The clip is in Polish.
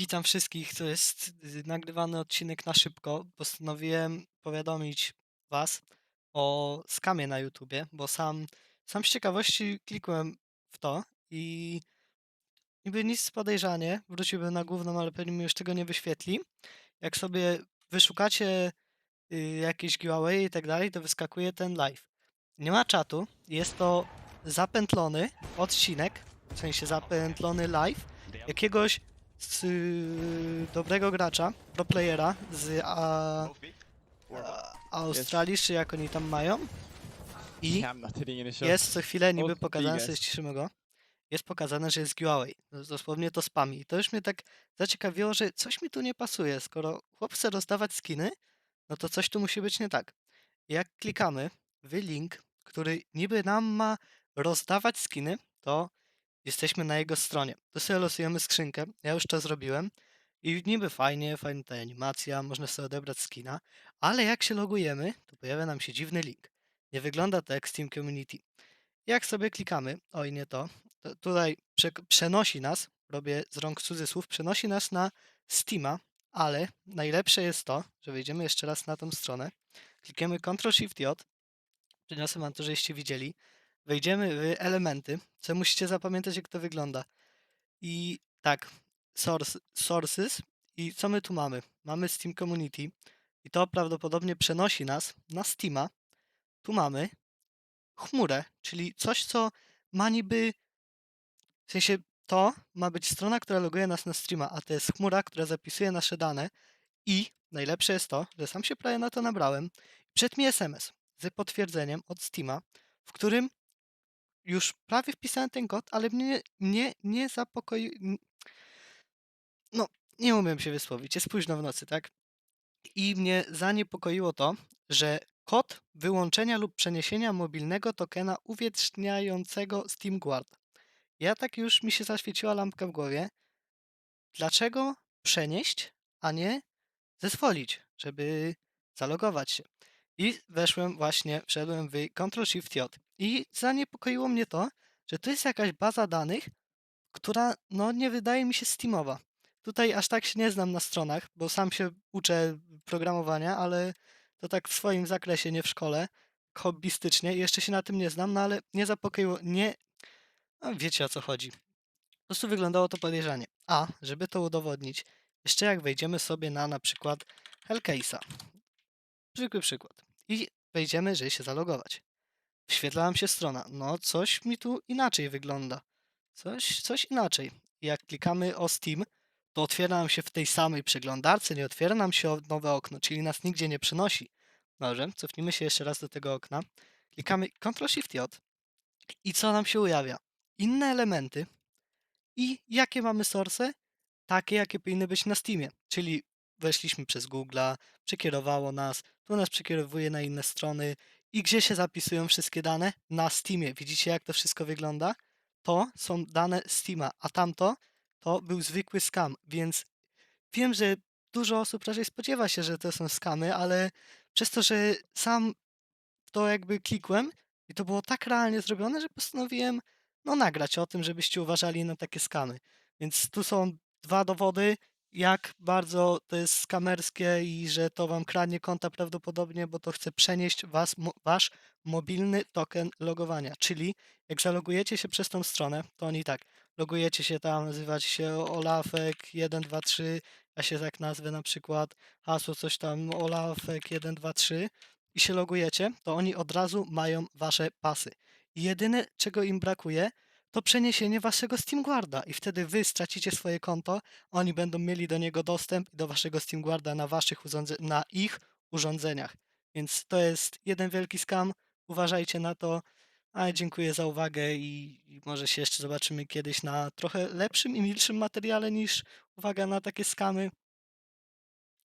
Witam wszystkich. To jest y, nagrywany odcinek na szybko. Postanowiłem powiadomić Was o skamie na YouTubie, bo sam, sam z ciekawości klikłem w to i niby nic podejrzanie. Wróciłbym na główną, ale pewnie mi już tego nie wyświetli. Jak sobie wyszukacie y, jakieś giveaway i tak dalej, to wyskakuje ten live. Nie ma czatu. Jest to zapętlony odcinek, w sensie zapętlony live jakiegoś z, y, dobrego gracza, pro playera z a, a, Australii, czy jak oni tam mają. I jest co chwilę niby pokazane, sobie ściszmy go, jest pokazane, że jest giveaway. Dosłownie to spami. I to już mnie tak zaciekawiło, że coś mi tu nie pasuje. Skoro chłop chce rozdawać skiny, no to coś tu musi być nie tak. Jak klikamy w link, który niby nam ma rozdawać skiny, to jesteśmy na jego stronie. Tu sobie losujemy skrzynkę. Ja już to zrobiłem. I niby fajnie, fajna ta animacja, można sobie odebrać skina, ale jak się logujemy, to pojawia nam się dziwny link. Nie wygląda to jak Steam Community. Jak sobie klikamy, oj nie to, to tutaj prze, przenosi nas, robię z rąk cudzysłów, przenosi nas na Steama, ale najlepsze jest to, że wejdziemy jeszcze raz na tą stronę, klikniemy Ctrl-Shift-J, przyniosę wam to, żeście widzieli, wejdziemy w elementy, co musicie zapamiętać jak to wygląda. I tak, source, sources i co my tu mamy? Mamy Steam Community i to prawdopodobnie przenosi nas na Steama. Tu mamy chmurę, czyli coś, co ma niby, w sensie to ma być strona, która loguje nas na streama, a to jest chmura, która zapisuje nasze dane i najlepsze jest to, że sam się prawie na to nabrałem. Przed mi SMS z potwierdzeniem od Steama, w którym już prawie wpisałem ten kod, ale mnie, mnie nie zapokoi... n- No, nie umiem się wysłowić, jest późno w nocy, tak? I mnie zaniepokoiło to, że kod wyłączenia lub przeniesienia mobilnego tokena uwieczniającego Steam Guard. Ja tak już mi się zaświeciła lampka w głowie. Dlaczego przenieść, a nie zezwolić, żeby zalogować się? I weszłem właśnie, wszedłem w Ctrl-Shift-J i zaniepokoiło mnie to, że to jest jakaś baza danych, która no nie wydaje mi się Steamowa. Tutaj aż tak się nie znam na stronach, bo sam się uczę programowania, ale to tak w swoim zakresie, nie w szkole, hobbystycznie. Jeszcze się na tym nie znam, no ale nie zapokoiło, nie... No, wiecie o co chodzi. Po prostu wyglądało to podejrzanie. A, żeby to udowodnić, jeszcze jak wejdziemy sobie na na przykład Hellcase'a. Zwykły przykład. I wejdziemy, żeby się zalogować. Wyświetla nam się strona. No, coś mi tu inaczej wygląda. Coś, coś inaczej. Jak klikamy o Steam, to otwiera nam się w tej samej przeglądarce, nie otwiera nam się nowe okno, czyli nas nigdzie nie przenosi. Dobrze, cofnijmy się jeszcze raz do tego okna. Klikamy Ctrl-Shift-J i co nam się ujawia? Inne elementy i jakie mamy source? Takie, jakie powinny być na Steamie. Czyli weszliśmy przez Google'a, przekierowało nas, tu nas przekierowuje na inne strony i gdzie się zapisują wszystkie dane? Na Steamie. Widzicie, jak to wszystko wygląda? To są dane Steama, a tamto to był zwykły scam, więc wiem, że dużo osób raczej spodziewa się, że to są skamy, ale przez to, że sam to jakby klikłem i to było tak realnie zrobione, że postanowiłem no nagrać o tym, żebyście uważali na takie skamy. Więc tu są dwa dowody, jak bardzo to jest skamerskie i że to wam kradnie konta prawdopodobnie, bo to chce przenieść was, mo, wasz mobilny token logowania. Czyli jak zalogujecie się przez tą stronę, to oni tak, logujecie się tam, nazywać się Olafek 123, ja się tak nazwę na przykład, hasło coś tam Olafek 123 i się logujecie, to oni od razu mają wasze pasy. Jedyne, czego im brakuje, to przeniesienie waszego SteamGuarda i wtedy wy stracicie swoje konto, oni będą mieli do niego dostęp do waszego SteamGuarda na waszych urządze- na ich urządzeniach. Więc to jest jeden wielki skam. Uważajcie na to. A dziękuję za uwagę i, i może się jeszcze zobaczymy kiedyś na trochę lepszym i milszym materiale niż uwaga na takie skamy.